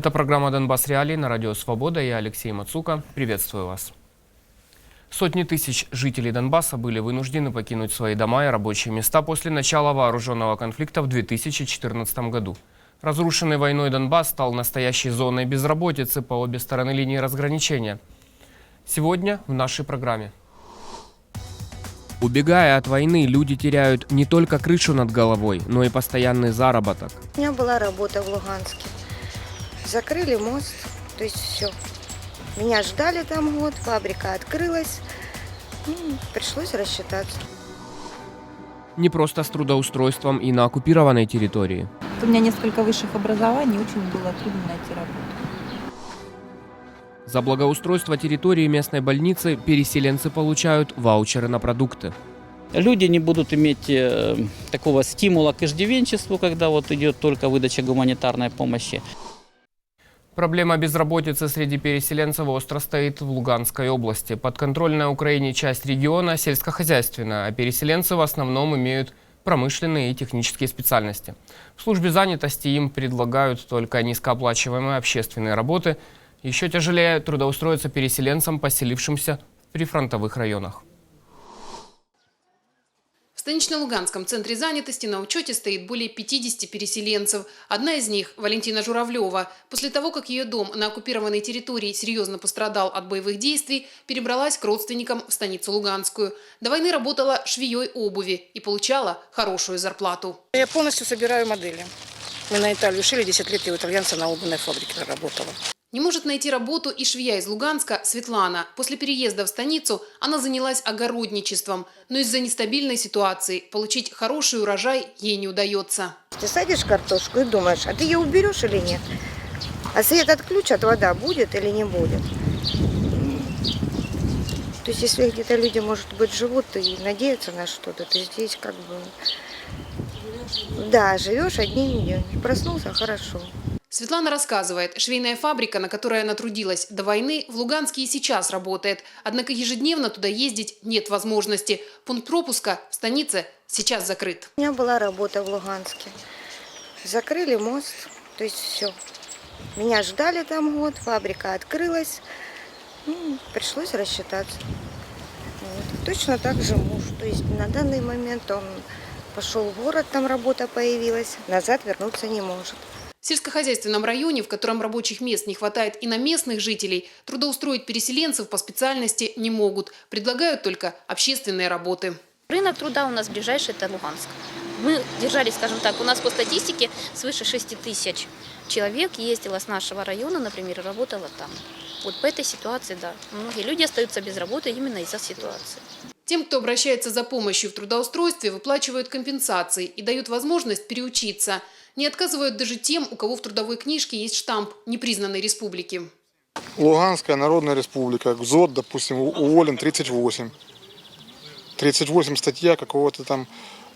Это программа «Донбасс Реалии» на радио «Свобода». Я Алексей Мацука. Приветствую вас. Сотни тысяч жителей Донбасса были вынуждены покинуть свои дома и рабочие места после начала вооруженного конфликта в 2014 году. Разрушенный войной Донбасс стал настоящей зоной безработицы по обе стороны линии разграничения. Сегодня в нашей программе. Убегая от войны, люди теряют не только крышу над головой, но и постоянный заработок. У меня была работа в Луганске. Закрыли мост, то есть все. Меня ждали там год, фабрика открылась. Ну, пришлось рассчитаться. Не просто с трудоустройством и на оккупированной территории. У меня несколько высших образований, очень было трудно найти работу. За благоустройство территории местной больницы переселенцы получают ваучеры на продукты. Люди не будут иметь э, такого стимула к иждивенчеству, когда вот идет только выдача гуманитарной помощи. Проблема безработицы среди переселенцев остро стоит в Луганской области. Подконтрольная Украине часть региона сельскохозяйственная, а переселенцы в основном имеют промышленные и технические специальности. В службе занятости им предлагают только низкооплачиваемые общественные работы. Еще тяжелее трудоустроиться переселенцам, поселившимся в прифронтовых районах. Станично-луганском центре занятости на учете стоит более 50 переселенцев. Одна из них – Валентина Журавлева. После того, как ее дом на оккупированной территории серьезно пострадал от боевых действий, перебралась к родственникам в станицу Луганскую. До войны работала швеей обуви и получала хорошую зарплату. Я полностью собираю модели. Мы на Италию шили 10 лет, и у итальянца на обувной фабрике работала. Не может найти работу и швея из Луганска Светлана. После переезда в станицу она занялась огородничеством. Но из-за нестабильной ситуации получить хороший урожай ей не удается. Ты садишь картошку и думаешь, а ты ее уберешь или нет? А свет отключат, вода будет или не будет? То есть если где-то люди, может быть, живут и надеются на что-то, то здесь как бы... Да, живешь одним днем. Проснулся, хорошо. Светлана рассказывает, швейная фабрика, на которой она трудилась до войны, в Луганске и сейчас работает. Однако ежедневно туда ездить нет возможности. Пункт пропуска в станице сейчас закрыт. У меня была работа в Луганске. Закрыли мост, то есть все. Меня ждали там год, фабрика открылась. Ну, пришлось рассчитаться. Вот. Точно так же муж. То есть на данный момент он пошел в город, там работа появилась, назад вернуться не может. В сельскохозяйственном районе, в котором рабочих мест не хватает и на местных жителей, трудоустроить переселенцев по специальности не могут. Предлагают только общественные работы. Рынок труда у нас ближайший – это Луганск. Мы держались, скажем так, у нас по статистике свыше 6 тысяч человек ездило с нашего района, например, и работало там. Вот по этой ситуации, да, многие люди остаются без работы именно из-за ситуации. Тем, кто обращается за помощью в трудоустройстве, выплачивают компенсации и дают возможность переучиться. Не отказывают даже тем, у кого в трудовой книжке есть штамп непризнанной республики. Луганская Народная Республика, ГЗОТ, допустим, уволен 38. 38 статья какого-то там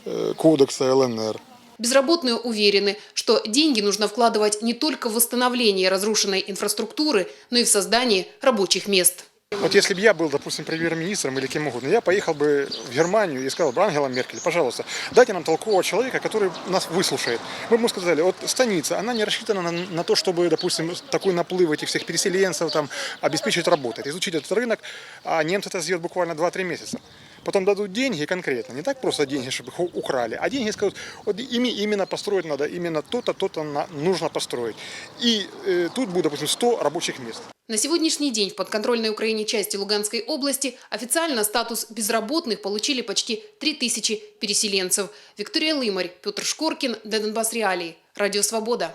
э, кодекса ЛНР. Безработные уверены, что деньги нужно вкладывать не только в восстановление разрушенной инфраструктуры, но и в создание рабочих мест. Вот если бы я был, допустим, премьер-министром или кем угодно, я поехал бы в Германию и сказал бы, Ангела Меркель, пожалуйста, дайте нам толкового человека, который нас выслушает. Мы бы ему сказали, вот станица, она не рассчитана на, на то, чтобы, допустим, такой наплыв этих всех переселенцев там, обеспечить работой, изучить этот рынок, а немцы это сделают буквально 2-3 месяца. Потом дадут деньги конкретно, не так просто деньги, чтобы их украли, а деньги скажут, вот ими именно построить надо, именно то-то, то-то нужно построить. И э, тут будет, допустим, 100 рабочих мест. На сегодняшний день в подконтрольной Украине части Луганской области официально статус безработных получили почти 3000 переселенцев. Виктория Лымарь, Петр Шкоркин, для Донбасс Реалии. Радио «Свобода».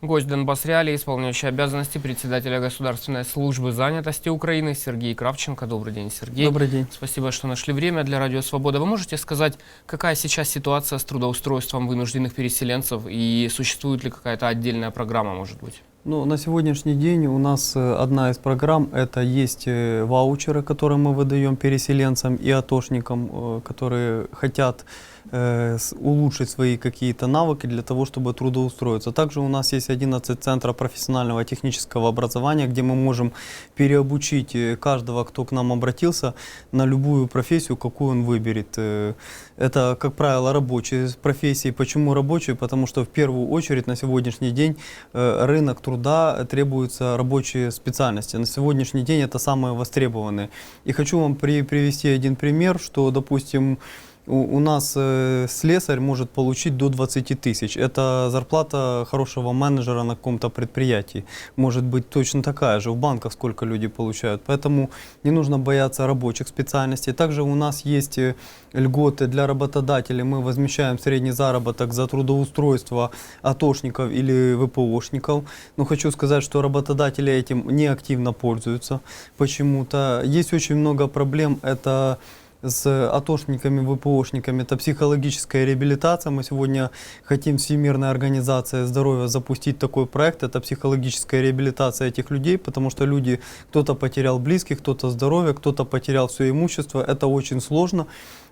Гость Донбасс Реалии, исполняющий обязанности председателя Государственной службы занятости Украины Сергей Кравченко. Добрый день, Сергей. Добрый день. Спасибо, что нашли время для Радио Свобода. Вы можете сказать, какая сейчас ситуация с трудоустройством вынужденных переселенцев и существует ли какая-то отдельная программа, может быть? Ну, на сегодняшний день у нас э, одна из программ это есть э, ваучеры, которые мы выдаем переселенцам и атошникам, э, которые хотят улучшить свои какие-то навыки для того, чтобы трудоустроиться. Также у нас есть 11 центров профессионального технического образования, где мы можем переобучить э, каждого, кто к нам обратился, на любую профессию, какую он выберет. Э, Это, как правило, рабочие профессии. Почему рабочие? Потому что в первую очередь на сегодняшний день э, рынок труда требуются рабочие специальности. На сегодняшний день это самые востребованные. И хочу вам при- привести один пример, что, допустим, у, у нас э, слесарь может получить до 20 тысяч. Это зарплата хорошего менеджера на каком-то предприятии. Может быть точно такая же. В банках сколько люди получают. Поэтому не нужно бояться рабочих специальностей. Также у нас есть э, льготы для работодателей. Мы возмещаем средний заработок за трудоустройство атошников или ВПОшников. Но хочу сказать, что работодатели этим не активно пользуются почему-то. Есть очень много проблем. Это с атошниками, ВПОшниками, это психологическая реабилитация. Мы сегодня хотим Всемирная организация здоровья запустить такой проект. Это психологическая реабилитация этих людей, потому что люди, кто-то потерял близких, кто-то здоровье, кто-то потерял все имущество. Это очень сложно.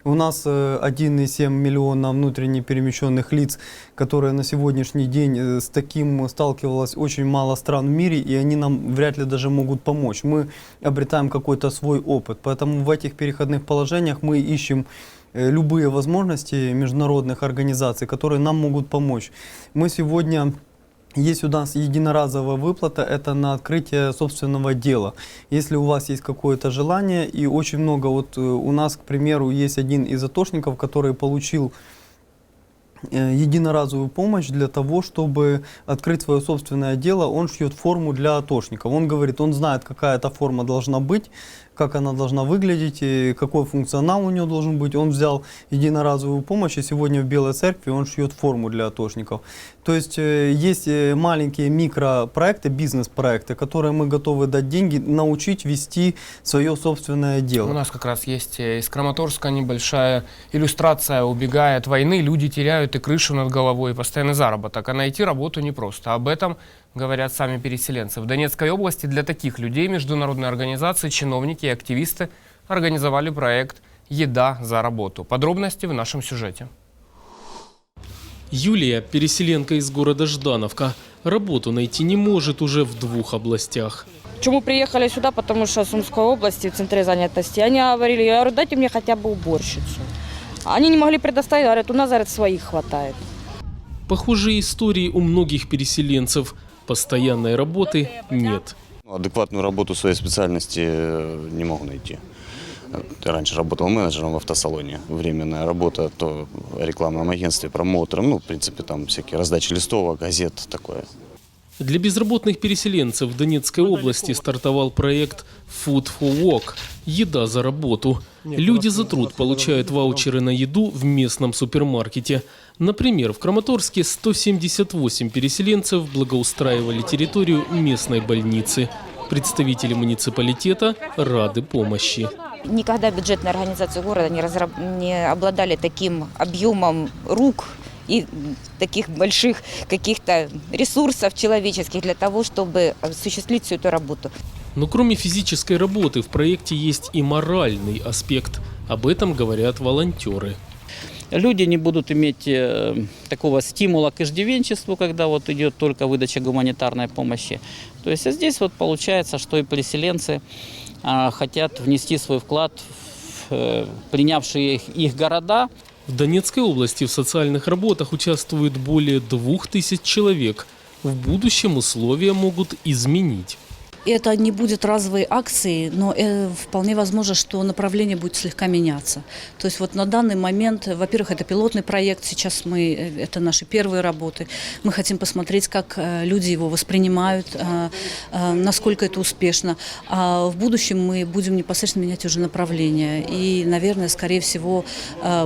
У нас э, 1,7 миллиона внутренне перемещенных лиц, которые на сегодняшний день э, с таким сталкивалось очень мало стран в мире, и они нам вряд ли даже могут помочь. Мы обретаем какой-то свой опыт. Поэтому в этих переходных положениях мы ищем э, любые возможности международных организаций, которые нам могут помочь. Мы сегодня есть у нас единоразовая выплата, это на открытие собственного дела. Если у вас есть какое-то желание, и очень много, вот э, у нас, к примеру, есть один из атошников, который получил э, единоразовую помощь для того, чтобы открыть свое собственное дело. Он шьет форму для атошников. Он говорит, он знает, какая эта форма должна быть, как она должна выглядеть, и какой функционал у нее должен быть. Он взял единоразовую помощь, и сегодня в Белой Церкви он шьет форму для атошников. То есть э, есть э, маленькие микропроекты, бизнес-проекты, которые мы готовы дать деньги, научить вести свое собственное дело. У нас как раз есть э, из Краматорска небольшая иллюстрация. Убегая от войны, люди теряют и крышу над головой, и постоянный заработок. А найти работу непросто. Об этом говорят сами переселенцы. В Донецкой области для таких людей международные организации, чиновники и активисты организовали проект «Еда за работу». Подробности в нашем сюжете. Юлия, переселенка из города Ждановка, работу найти не может уже в двух областях. Чему приехали сюда? Потому что в Сумской области, в центре занятости, они говорили, я говорю, дайте мне хотя бы уборщицу. Они не могли предоставить, говорят, у нас, говорят, своих хватает. Похожие истории у многих переселенцев. Постоянной работы нет. Ну, Адекватную работу своей специальности э, не могу найти. Я раньше работал менеджером в автосалоне. Временная работа, то в рекламном агентстве, промоутером. Ну, в принципе, там всякие раздачи листовок, газет, такое. Для безработных переселенцев в Донецкой области стартовал проект Food for Work – «Еда за работу». Люди за труд получают ваучеры на еду в местном супермаркете. Например, в Краматорске 178 переселенцев благоустраивали территорию местной больницы. Представители муниципалитета рады помощи. Никогда бюджетные организации города не, разраб- не обладали таким объемом рук и таких больших каких-то ресурсов человеческих для того, чтобы осуществить всю эту работу. Но кроме физической работы в проекте есть и моральный аспект. Об этом говорят волонтеры. Люди не будут иметь э, такого стимула к иждивенчеству, когда вот идет только выдача гуманитарной помощи. То есть а здесь вот получается, что и переселенцы а, хотят внести свой вклад в э, принявшие их, их города, В Донецкой области в социальных работах участвует более двух тысяч человек. В будущем условия могут изменить. Это не будет разовой акцией, но э, вполне возможно, что направление будет слегка меняться. То есть вот на данный момент, во-первых, это пилотный проект, сейчас мы, э, это наши первые работы. Мы хотим посмотреть, как э, люди его воспринимают, насколько это успешно. А в будущем мы будем непосредственно менять уже направление. И, наверное, скорее всего,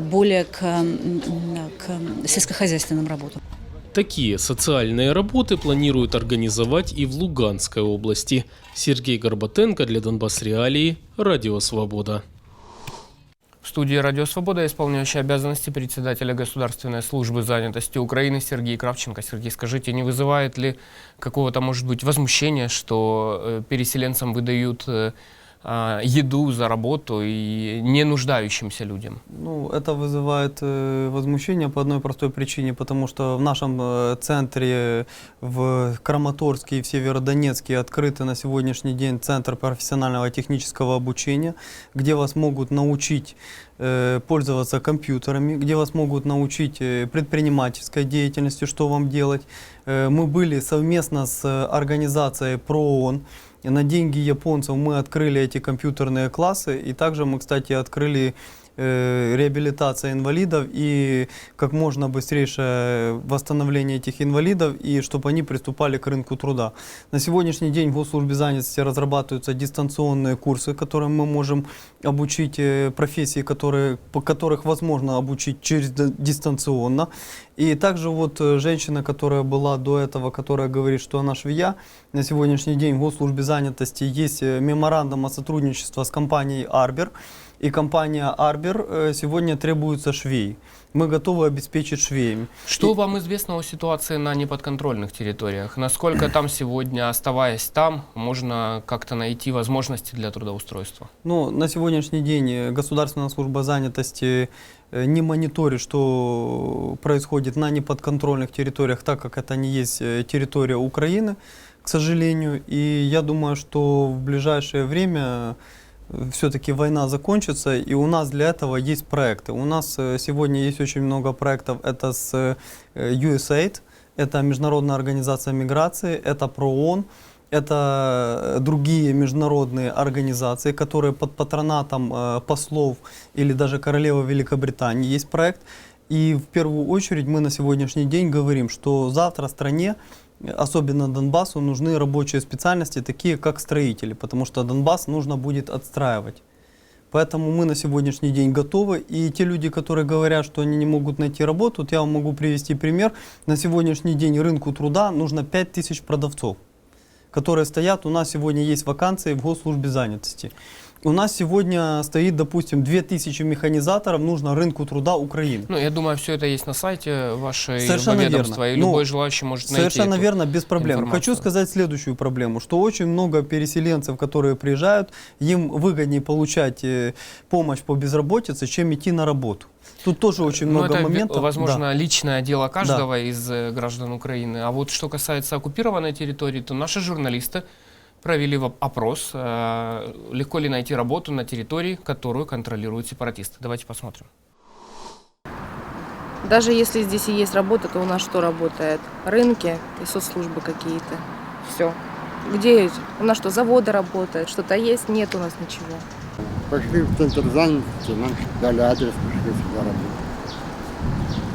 более к, к сельскохозяйственным работам. Такие социальные работы планируют организовать и в Луганской области. Сергей Горбатенко для Донбасс Реалии, Радио Свобода. В студии «Радио Свобода» исполняющий обязанности председателя Государственной службы занятости Украины Сергей Кравченко. Сергей, скажите, не вызывает ли какого-то, может быть, возмущения, что э, переселенцам выдают а, еду за работу и не нуждающимся людям? Ну, это вызывает э, возмущение по одной простой причине, потому что в нашем э, центре в Краматорске и в Северодонецке открыты на сегодняшний день Центр профессионального технического обучения, где вас могут научить э, пользоваться компьютерами, где вас могут научить предпринимательской деятельности, что вам делать. Мы были совместно с организацией ПРООН, на деньги японцев мы открыли эти компьютерные классы, и также мы, кстати, открыли реабилитация инвалидов и как можно быстрейшее восстановление этих инвалидов, и чтобы они приступали к рынку труда. На сегодняшний день в Госслужбе занятости разрабатываются дистанционные курсы, которым мы можем обучить э, профессии, которые, по которых возможно обучить через дистанционно. И также вот э, женщина, которая была до этого, которая говорит, что она швея, на сегодняшний день в Госслужбе занятости есть э, меморандум о сотрудничестве с компанией Арбер. И компания Арбер э, сегодня требуется швей. Мы готовы обеспечить швеями. Что вам известно о ситуации на неподконтрольных территориях? Насколько там сегодня, оставаясь там, можно как-то найти возможности для трудоустройства? Ну, на сегодняшний день э, Государственная служба занятости э, не мониторит, что происходит на неподконтрольных территориях, так как это не есть территория Украины, к сожалению. И я думаю, что в ближайшее время все-таки война закончится, и у нас для этого есть проекты. У нас э, сегодня есть очень много проектов. Это с э, USAID, это Международная организация миграции, это ПРООН, это другие международные организации, которые под патронатом э, послов или даже королевы Великобритании есть проект. И в первую очередь мы на сегодняшний день говорим, что завтра стране, э, особенно Донбассу, нужны рабочие специальности, такие как строители, потому что Донбасс нужно будет отстраивать. Поэтому мы на сегодняшний день готовы. И те люди, которые говорят, что они не могут найти работу, вот я вам могу привести пример. На сегодняшний день рынку труда нужно 5000 продавцов, которые стоят. У нас сегодня есть вакансии в госслужбе занятости. У нас сегодня стоит, допустим, 2000 механизаторов, нужно рынку труда Украины. Ну, я думаю, все это есть на сайте вашей Совершенно ведомства, верно. и любой Ну, желающий может найти Совершенно эту верно, без проблем. информацию. Хочу сказать следующую проблему, что очень много переселенцев, которые приезжают, им выгоднее получать э, помощь по безработице, чем идти на работу. Тут тоже очень Ну, много это, ви- моментов. возможно, Да. личное дело каждого из э, граждан Украины. А вот что касается оккупированной территории, то наши журналисты провели опрос, э, легко ли найти работу на территории, которую контролируют сепаратисты. Давайте посмотрим. Даже если здесь и есть работа, то у нас что работает? Рынки и соцслужбы какие-то. Все. Где у нас что, заводы работают, что-то есть? Нет у нас ничего. Пошли в центр занятости, нам дали адрес, пошли сюда работать.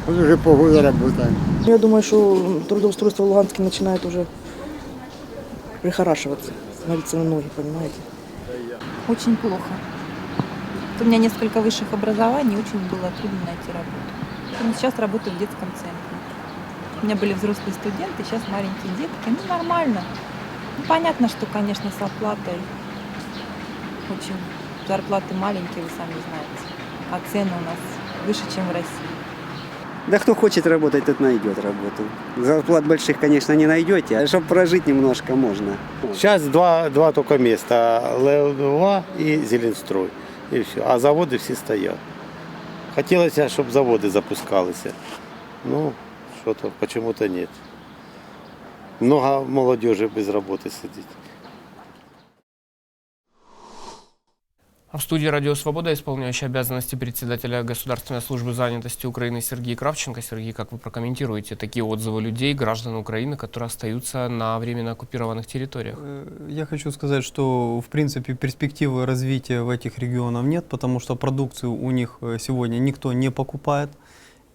Вот уже полгода работаем. Я думаю, что трудоустройство в Луганске начинает уже прихорашиваться, становиться на ноги, понимаете? Очень плохо. У меня несколько высших образований, очень было трудно найти работу. Сейчас работаю в детском центре. У меня были взрослые студенты, сейчас маленькие детки. Ну, нормально. Ну, понятно, что, конечно, с оплатой очень зарплаты маленькие, вы сами знаете. А цены у нас выше, чем в России. Да кто хочет работать, тот найдет работу. Зарплат больших, конечно, не найдете, а чтобы прожить немножко можно. Сейчас два, два только места. Лео-2 и Зеленстрой. И все. А заводи всі стоять. Хотілося, щоб заводи запускалися. Ну, що-то почему-то нет. Много молодежи без работы сидит. В студии «Радио Свобода» исполняющий обязанности председателя Государственной службы занятости Украины Сергей Кравченко. Сергей, как вы прокомментируете такие отзывы людей, граждан Украины, которые остаются на временно оккупированных территориях? Э, Я хочу сказать, что в принципе перспективы развития в этих регионах нет, потому что продукцию у них э, сегодня никто не покупает.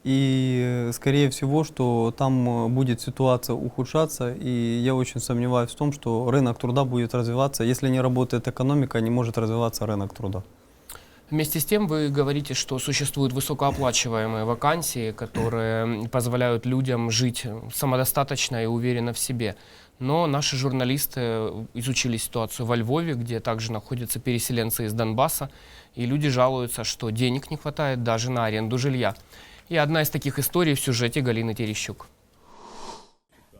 И э, скорее всего, что там э, будет ситуация ухудшаться, и я очень сомневаюсь в том, что рынок труда будет развиваться. Если не работает экономика, не может развиваться рынок труда. Вместе с тем вы говорите, что существуют высокооплачиваемые вакансии, которые позволяют людям жить самодостаточно и уверенно в себе. Но наши журналисты изучили ситуацию во Львове, где также находятся переселенцы из Донбасса, и люди жалуются, что денег не хватает даже на аренду жилья. И одна из таких историй в сюжете Галины Терещук.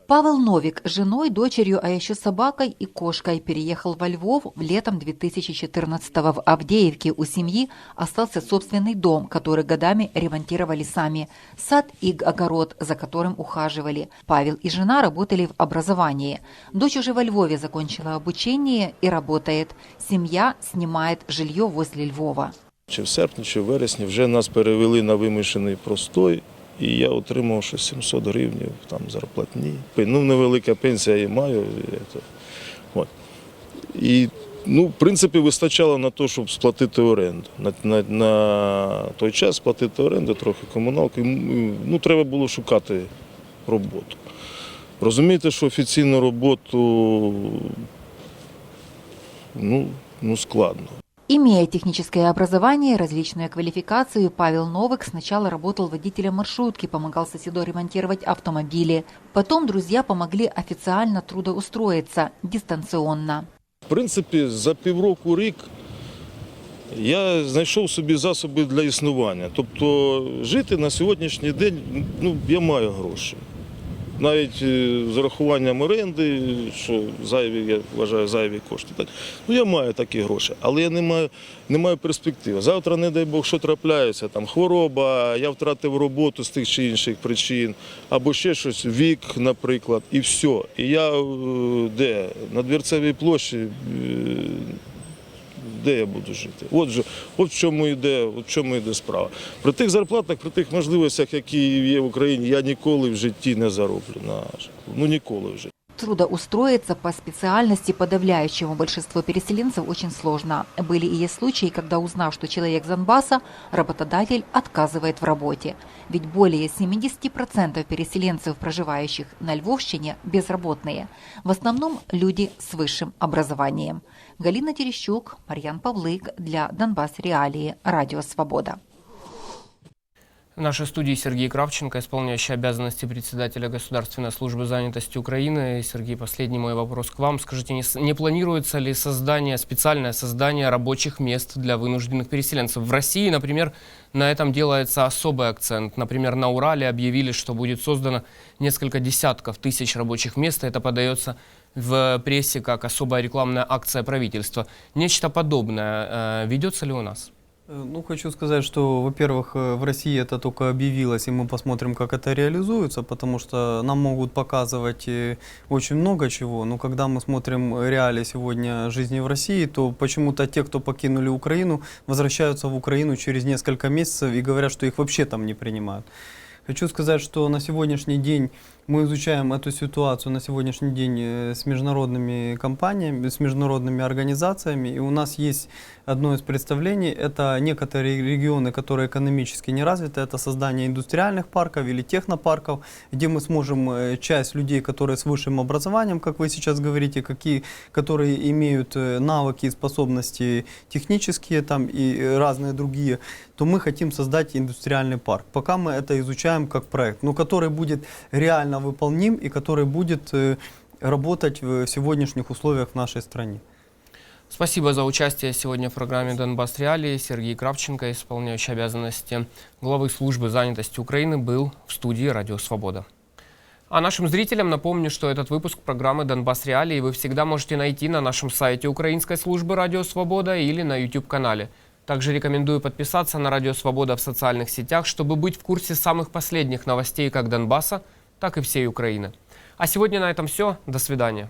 Павел Новик с женой, дочерью, а еще собакой и кошкой переехал во Львов летом 2014-го. В Авдеевке у семьи остался собственный дом, который годами ремонтировали сами. Сад и огород, за которым ухаживали. Павел и жена работали в образовании. Дочь уже во Львове закончила обучение и работает. Семья снимает жилье возле Львова. Чи в серпні, чи в вересні вже нас перевели на вимушений простой, і я отримав ще 700 гривень там зарплатні. Ну, невелика пенсія я маю. От. І, ну, в принципі, вистачало на те, щоб сплатити оренду. На, на, на той час сплатити оренду, трохи комуналки. Ну, треба було шукати роботу. Розумієте, що офіційну роботу ну, ну складно. Имея техническое образование и различную квалификацию, Павел Новик сначала работал водителем маршрутки, помогал соседу ремонтировать автомобили. Потом друзья помогли официально трудоустроиться дистанционно. В принципі, за півроку рік я знайшов собі засоби для існування. Тобто жити на сьогоднішній день ну, я маю гроші. Навіть е, з урахуванням оренди, що зайві, я вважаю, зайві кошти. Так. Ну, я маю такі гроші, але я не маю, не маю перспективи. Завтра, не дай Бог, що трапляється, там хвороба, я втратив роботу з тих чи інших причин, або ще щось, вік, наприклад, і все. І я е, де? На Двірцевій площі. е, де я буду жити. От, же, от в чому йде, от в чому йде справа. При тих зарплатах, при тих можливостях, які є в Україні, я ніколи в житті не зароблю. На, ну ніколи вже. Трудоустроиться по специальности подавляющему большинству переселенцев очень сложно. Были и есть случаи, когда узнав, что человек Донбасса, работодатель отказывает в работе. Ведь более 70% переселенцев, проживающих на Львовщине, безработные. В основном люди с высшим образованием. Галина Терещук, Марьян Павлык для Донбасс Реалии. Радио Свобода. В нашей студии Сергей Кравченко, исполняющий обязанности председателя Государственной службы занятости Украины. Сергей, последний мой вопрос к вам. Скажите, не, не планируется ли создание, специальное создание рабочих мест для вынужденных переселенцев? В России, например, на этом делается особый акцент. Например, на Урале объявили, что будет создано несколько десятков тысяч рабочих мест. Это подается в прессе как особая рекламная акция правительства. Нечто подобное э, ведется ли у нас? Э, Ну, хочу сказать, что, во-первых, э, в России это только объявилось, и мы посмотрим, как это реализуется, потому что нам могут показывать э, очень много чего, но когда мы смотрим реалии сегодня жизни в России, то почему-то те, кто покинули Украину, возвращаются в Украину через несколько месяцев и говорят, что их вообще там не принимают. Хочу сказать, что на сегодняшний день мы изучаем эту ситуацию на сегодняшний день с международными компаниями, с международными организациями. И у нас есть одно из представлений. Это некоторые регионы, которые экономически не развиты. Это создание индустриальных парков или технопарков, где мы сможем э, часть людей, которые с высшим образованием, как вы сейчас говорите, какие, которые имеют э, навыки и способности технические там, и э, разные другие, то мы хотим создать индустриальный парк. Пока мы это изучаем как проект, но который будет реально выполним и который будет работать в сегодняшних условиях в нашей стране. Спасибо за участие сегодня в программе «Донбасс Реалии». Сергей Кравченко, исполняющий обязанности главы службы занятости Украины, был в студии «Радио Свобода». А нашим зрителям напомню, что этот выпуск программы «Донбасс Реалии» вы всегда можете найти на нашем сайте Украинской службы «Радио Свобода» или на YouTube-канале. Также рекомендую подписаться на «Радио Свобода» в социальных сетях, чтобы быть в курсе самых последних новостей как Донбасса, так и всей Украины. А сегодня на этом все. До свидания.